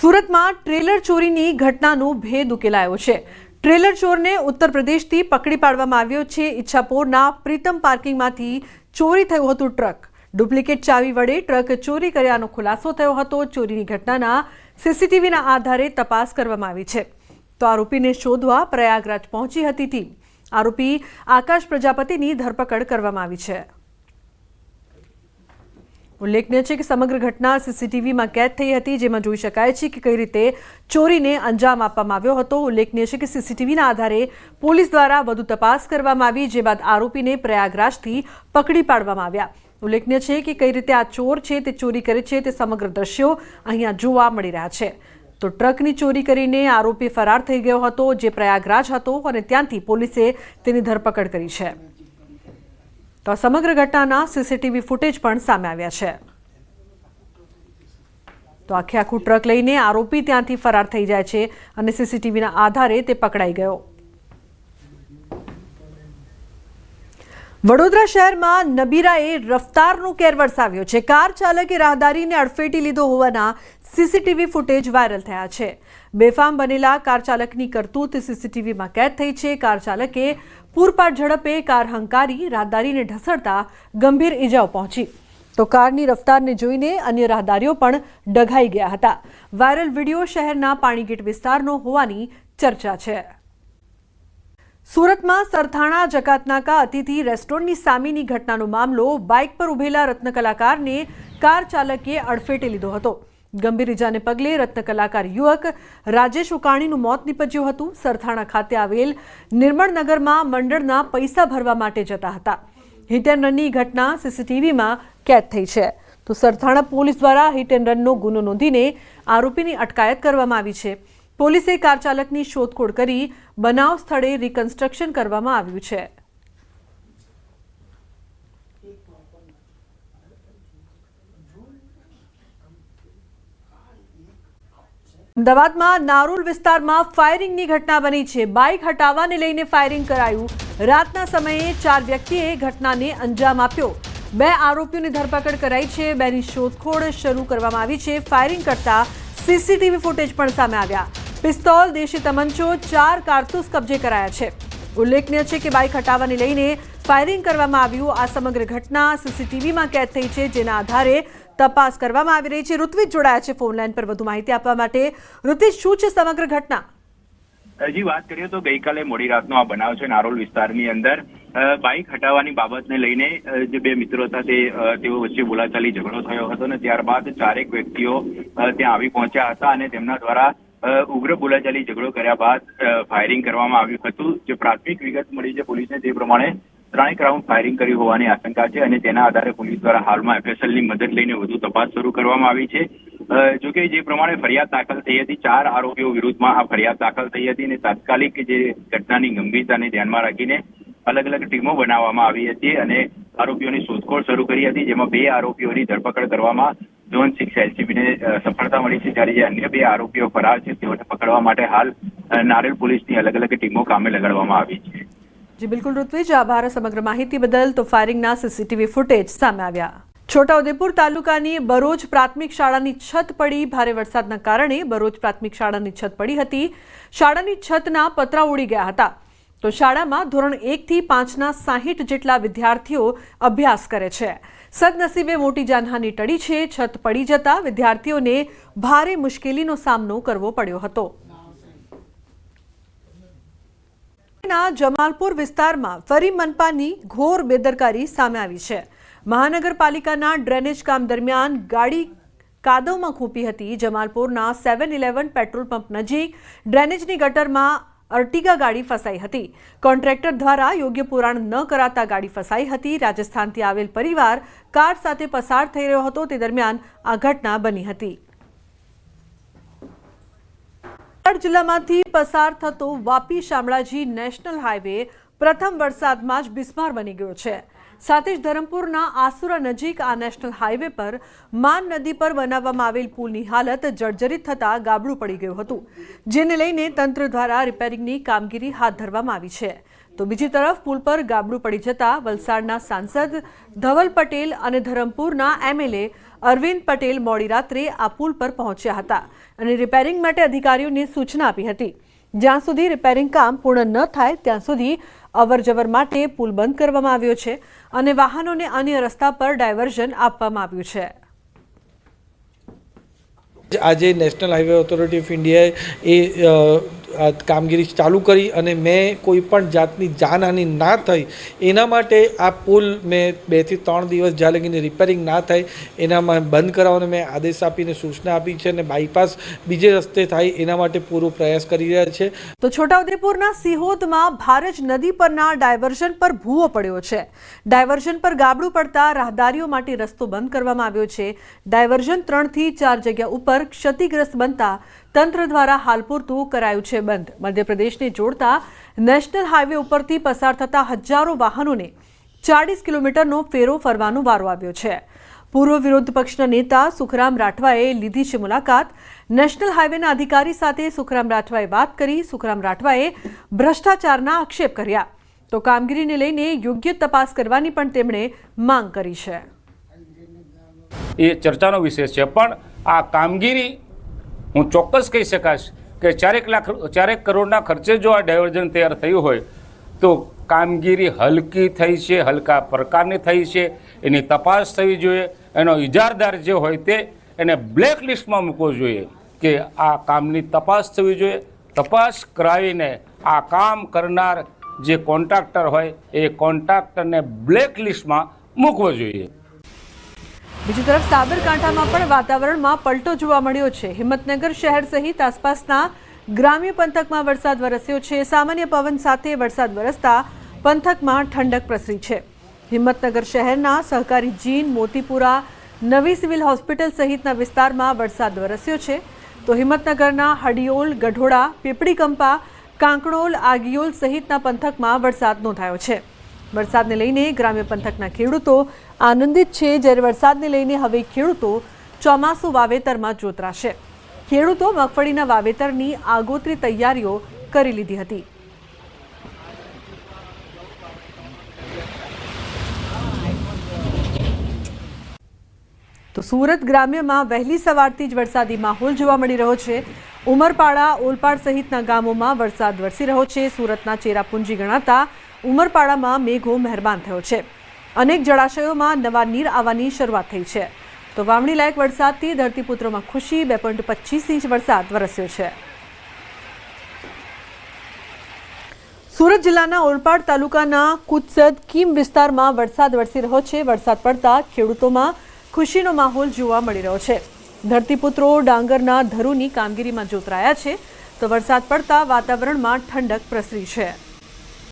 સુરતમાં ટ્રેલર ચોરીની ઘટનાનો ભેદ ઉકેલાયો છે. ટ્રેલર ચોરને ઉત્તર પ્રદેશથી પકડી પાડવામાં આવ્યો છે. ઈચ્છાપોરના પ્રીતમ પાર્કિંગમાંથી ચોરી થયું હતું ટ્રક. ડુપ્લિકેટ ચાવી વડે ટ્રક ચોરી કર્યાનો ખુલાસો થયો હતો. ચોરીની ઘટનાના સીસીટીવીના આધારે તપાસ કરવામાં આવી છે. તો આરોપીને શોધવા પ્રયાગરાજ પહોંચી હતી ટીમ. આરોપી આકાશ પ્રજાપતિની ધરપકડ કરવામાં આવી છે. ઉલ્લેખનીય છે કે સમગ્ર ઘટના સીસીટીવીમાં કેદ થઈ હતી, જેમાં જોઈ શકાય છે કે કઈ રીતે ચોરીને અંજામ આપવામાં આવ્યો હતો. ઉલ્લેખનીય છે કે સીસીટીવીના આધારે પોલીસ દ્વારા વધુ તપાસ કરવામાં આવી, જે બાદ આરોપીને પ્રયાગરાજથી પકડી પાડવામાં આવ્યા. ઉલ્લેખનીય છે કે કઈ રીતે આ ચોર છે તે ચોરી કરે છે તે સમગ્ર દ્રશ્યો અહીંયા જોવા મળી રહ્યા છે. તો ટ્રકની ચોરી કરીને આરોપી ફરાર થઈ ગયો હતો, જે પ્રયાગરાજ હતો અને ત્યાંથી પોલીસે તેની ધરપકડ કરી છે. તો આ સમગ્ર ઘટનાના સીસીટીવી ફૂટેજ પણ સામે આવ્યા છે. તો આખે આખું ટ્રક લઈને આરોપી ત્યાંથી ફરાર થઈ જાય છે અને સીસીટીવીના આધારે તે પકડાઈ ગયો. વડોદરા શહેરમાં નબીરાએ રફતારનો કેર વરસાવ્યો છે. કાર ચાલકે રાહદારીને અડફેટી લીધો હોવાના સીસીટીવી ફૂટેજ વાયરલ થયા છે. બેફામ બનેલા કાર ચાલકની કરતૂત સીસીટીવીમાં કેદ થઈ છે. કાર ચાલકે પૂરપાટ ઝડપે કાર હંકારી, રાહદારીને ઢસડતા ગંભીર ઈજાઓ પહોંચી. તો કારની રફતારને જોઈને અન્ય રાહદારીઓ પણ ડઘાઈ ગયા હતા. વાયરલ વીડિયો શહેરના પાણીગેટ વિસ્તારનો હોવાની ચર્ચા છે. સુરતમાં સરથાણા, જકાતનાકા અતિથિ રેસ્ટોરન્ટની સામેની ઘટનાનો મામલો બાઇક પર ઉભેલા રત્નકલાકારને કાર ચાલકે અડફેટે લીધો હતો. ગંભીર ઇજાને પગલે રત્ન કલાકાર યુવક રાજેશ ઉકાણીનું મોત નીપજ્યું હતું. સરથાણા ખાતે આવેલ નિર્મળનગરમાં મંડળના પૈસા ભરવા માટે જતા હતા. હિટ એન્ડ રનની ઘટના સીસીટીવીમાં કેદ થઈ છે. તો સરથાણા પોલીસ દ્વારા હિટ એન્ડ રનનો ગુનો નોંધીને આરોપીની અટકાયત કરવામાં આવી છે. પોલીસે કાર ચાલકની શોધખોળ કરી બનાવ સ્થળે રિકન્સ્ટ્રક્શન કરવામાં આવ્યું છે. અમદાવાદમાં નારૂલ વિસ્તારમાં ફાયરિંગની ઘટના બની છે. બાઇક હટાવવાને લઈને ફાયરિંગ કરાયું. રાતના સમયે ચાર વ્યક્તિએ ઘટનાને અંજામ આપ્યો. બે આરોપીઓની ધરપકડ કરાઈ છે. બેની શોધખોળ શરૂ કરવામાં આવી છે. ફાયરિંગ કરતા સીસીટીવી ફૂટેજ પણ સામે આવ્યા. પિસ્તોલ, દેશી તમંચો, ચાર કારતૂસ કબજે કરાયા છે. ઉલ્લેખનીય છે કે બાઇક હટાવવાને લઈને ફાયરિંગ કરવામાં આવ્યું. આ સમગ્ર ઘટના સીસીટીવીમાં કેદ થઈ છે, જેના આધારે તપાસ કરવામાં આવી રહી છે. ઋત્વિજ જોડાયા છે ફોનલાઈન પર વધુ માહિતી આપવા માટે. ઋત્વિજ, શું છે સમગ્ર ઘટના? હજી વાત કરીએ તો ગઈકાલે મોડી રાતનો આ બનાવ છે નારોલ વિસ્તારની અંદર. બાઇક હટાવવાની બાબતને લઈને જે બે મિત્રો હતા તેઓ વચ્ચે બોલાચાલી ઝઘડો થયો હતો અને ત્યારબાદ ચારેક વ્યક્તિઓ ત્યાં આવી પહોંચ્યા હતા અને તેમના દ્વારા ઉગ્ર બોલાચાલી ઝઘડો કર્યા બાદ ફાયરિંગ કરવામાં આવ્યું હતું. જે પ્રાથમિક વિગત મળી છે પોલીસને તે પ્રમાણે ત્રણેક રાઉન્ડ ફાયરિંગ કર્યું હોવાની આશંકા છે અને તેના આધારે પોલીસ દ્વારા હાલમાં એફએસએલની મદદ લઈને વધુ તપાસ શરૂ કરવામાં આવી છે. જોકે જે પ્રમાણે ફરિયાદ દાખલ થઈ હતી, ચાર આરોપીઓ વિરુદ્ધમાં આ ફરિયાદ દાખલ થઈ હતી અને તાત્કાલિક જે ઘટનાની ગંભીરતાને ધ્યાનમાં રાખીને અલગ અલગ ટીમો બનાવવામાં આવી હતી અને આરોપીઓની શોધખોળ શરૂ કરી હતી, જેમાં બે આરોપીઓની ધરપકડ કરવામાં ઝોન સિક્સ એલસીબીને સફળતા મળી છે, જ્યારે જે અન્ય બે આરોપીઓ ફરાર છે, તેઓને પકડવા માટે હાલ નારેલ પોલીસની અલગ અલગ ટીમો કામે લગાડવામાં આવી છે. જી, બિલકુલ ઋત્વિજ, આભાર સમગ્ર માહિતી બદલ. તો ફાયરિંગના સીસીટીવી ફૂટેજ સામે આવ્યા. છોટાઉદેપુર તાલુકાની બરોજ પ્રાથમિક શાળાની છત પડી. ભારે વરસાદના કારણે બરોજ પ્રાથમિક શાળાની છત પડી હતી. શાળાની છતના પતરા ઉડી ગયા હતા. તો શાળામાં ધોરણ એકથી પાંચના સાહીઠ જેટલા વિદ્યાર્થીઓ અભ્યાસ કરે છે. સદનસીબે મોટી જાનહાની ટળી છે. છત પડી જતા વિદ્યાર્થીઓને ભારે મુશ્કેલીનો સામનો કરવો પડ્યો હતો. ના જમાલપુર વિસ્તારમાં ફરી મનપાની ઘોર બેદરકારી સામે આવી છે. મહાનગરપાલિકાના ડ્રેનેજ કામ દરમિયાન ગાડી કાદવમાં ખૂંપી હતી. જમાલપુરના સેવન ઇલેવન પેટ્રોલ પંપ નજીક ડ્રેનેજની ગટરમાં અર્ટિગા ગાડી ફસાઈ હતી. કોન્ટ્રાક્ટર દ્વારા યોગ્ય પુરાણ ન કરાતા ગાડી ફસાઈ હતી. રાજસ્થાનથી આવેલ પરિવાર કાર સાથે પસાર થઈ રહ્યો હતો. તે દરમિયાન આ ઘટના બની હતી. વલસાડ જિલ્લામાંથી પસાર થતો વાપી શામળાજી નેશનલ હાઈવે પ્રથમ વરસાદમાં જ બિસ્માર બની ગયો છે. સાથે જ ધરમપુરના આસુરા નજીક આ નેશનલ હાઈવે પર માન નદી પર બનાવવામાં આવેલ પુલની હાલત જર્જરિત થતાં ગાબડું પડી ગયું હતું, જેને લઈને તંત્ર દ્વારા રિપેરિંગની કામગીરી હાથ ધરવામાં આવી છે. તો બીજી તરફ પુલ પર ગાબડું પડી જતા વલસાડના સાંસદ ધવલ પટેલ અને ધરમપુરના એમએલએ અરવિંદ પટેલ મોડી રાત્રે આ પુલ પર પહોંચ્યા હતા અને રિપેરિંગ માટે અધિકારીઓને સૂચના આપી હતી. જ્યાં સુધી રિપેરિંગ કામ પૂર્ણ ન થાય, ત્યાં સુધી અવરજવર માટે પુલ બંધ કરવામાં આવ્યો છે અને વાહનોને અન્ય રસ્તા પર ડાયવર્ઝન આપવામાં આવ્યું છે. આજે નેશનલ હાઈવે ઓથોરિટી ઓફ ઇન્ડિયાએ એ કામગીરી ચાલુ કરી અને મેં કોઈ પણ જાતની જાનહાનિ ના થઈ, એના માટે આ પુલ મેં બેથી ત્રણ દિવસ જ્યાં લગીને રિપેરિંગ ના થાય એનામાં બંધ કરાવવાનો મેં આદેશ આપીને સૂચના આપી છે અને બાયપાસ બીજે રસ્તે થાય એના માટે પૂરો પ્રયાસ કરી રહ્યા છે. તો છોટાઉદેપુરના સિહોદમાં ભારજ નદી પરના ડાયવર્ઝન પર ભૂવો પડ્યો છે. ડાયવર્ઝન પર ગાબડું પડતા રાહદારીઓ માટે રસ્તો બંધ કરવામાં આવ્યો છે. ડાયવર્ઝન ત્રણથી ચાર જગ્યા ઉપર ક્ષતિગ્રસ્ત બનતા તંત્ર દ્વારા હાલ પૂરતું કરાયું છે બંધ. મધ્યપ્રદેશને જોડતા નેશનલ હાઈવે ઉપરથી પસાર થતા હજારો વાહનોને ચાળીસ કિલોમીટરનો ફેરો ફરવાનો વારો આવ્યો છે. પૂર્વ વિરોધ પક્ષના નેતા સુખરામ રાઠવાએ લીધી છે મુલાકાત. નેશનલ હાઈવેના અધિકારી સાથે સુખરામ રાઠવાએ વાત કરી. સુખરામ રાઠવાએ ભ્રષ્ટાચારના આક્ષેપ કર્યા. તો કામગીરીને લઈને યોગ્ય તપાસ કરવાની પણ તેમણે માંગ કરી છે. એ ચર્ચાનો વિષય છે. પણ આ કામગીરી હું ચોક્કસ કહી શકાશ કે ચારેક લાખ, ચારેક કરોડના ખર્ચે જો આ ડાયવર્ઝન તૈયાર થયું હોય, તો કામગીરી હલકી થઈ છે, હલકા પ્રકારની થઈ છે, એની તપાસ થવી જોઈએ, એનો ઇજારદાર જે હોય તે એને બ્લેક લિસ્ટમાં મૂકવો જોઈએ કે આ કામની તપાસ થવી જોઈએ. તપાસ કરાવીને આ કામ કરનાર જે કોન્ટ્રાક્ટર હોય, એ કોન્ટ્રાક્ટરને બ્લેક લિસ્ટમાં મૂકવો જોઈએ. બીજી તરફ સાબરકાંઠામાં પણ વાતાવરણમાં પલટો જોવા મળ્યો છે. હિંમતનગર શહેર સહિત આસપાસના ગ્રામ્ય પંથકમાં વરસાદ વરસ્યો છે. સામાન્ય પવન સાથે વરસાદ વરસતા પંથકમાં ઠંડક પ્રસરી છે. હિંમતનગર શહેરના સહકારી જીન મોતીપુરા નવી સિવિલ હોસ્પિટલ સહિતના વિસ્તારમાં વરસાદ વરસ્યો છે. તો હિંમતનગરના હડિયોલ, ગઢોડા, પીપળીકંપા, કાંકણોલ, આગિયોલ સહિતના પંથકમાં વરસાદ નોંધાયો છે. વરસાદને લઈને ગ્રામ્ય પંથકના ખેડૂતો આનંદિત છે. જ્યારે વરસાદને લઈને હવે ખેડૂતો ચોમાસું વાવેતરમાં જોતરાશે. ખેડૂતો મગફળીના વાવેતરની આગોતરી તૈયારીઓ કરી લીધી હતી. તો સુરત ગ્રામ્યમાં વહેલી સવારથી જ વરસાદી માહોલ જોવા મળી રહ્યો છે. ઉમરપાડા, ઓલપાડ સહિતના ગામોમાં વરસાદ વરસી રહ્યો છે. સુરતના ચેરાપુંજી ગણાતા ઉમરપાડામાં મેઘો મહેરબાન થયો છે. અનેક જળાશયોમાં નવા નીર આવવાની શરૂઆત થઈ છે. તો વાવણી લાયક વરસાદથી ધરતીપુત્રોમાં ખુશી, બે પોઈન્ટ પચીસ ઇંચ વરસાદ વરસ્યો છે. સુરત જિલ્લાના ઓલપાડ તાલુકાના કુત્સદ કીમ વિસ્તારમાં વરસાદ વરસી રહ્યો છે. વરસાદ પડતા ખેડૂતોમાં ખુશીનો માહોલ જોવા મળી રહ્યો છે. ધરતીપુત્રો ડાંગરના ધરુની કામગીરીમાં જોતરાયા છે. તો વરસાદ પડતા વાતાવરણમાં ઠંડક પ્રસરી છે.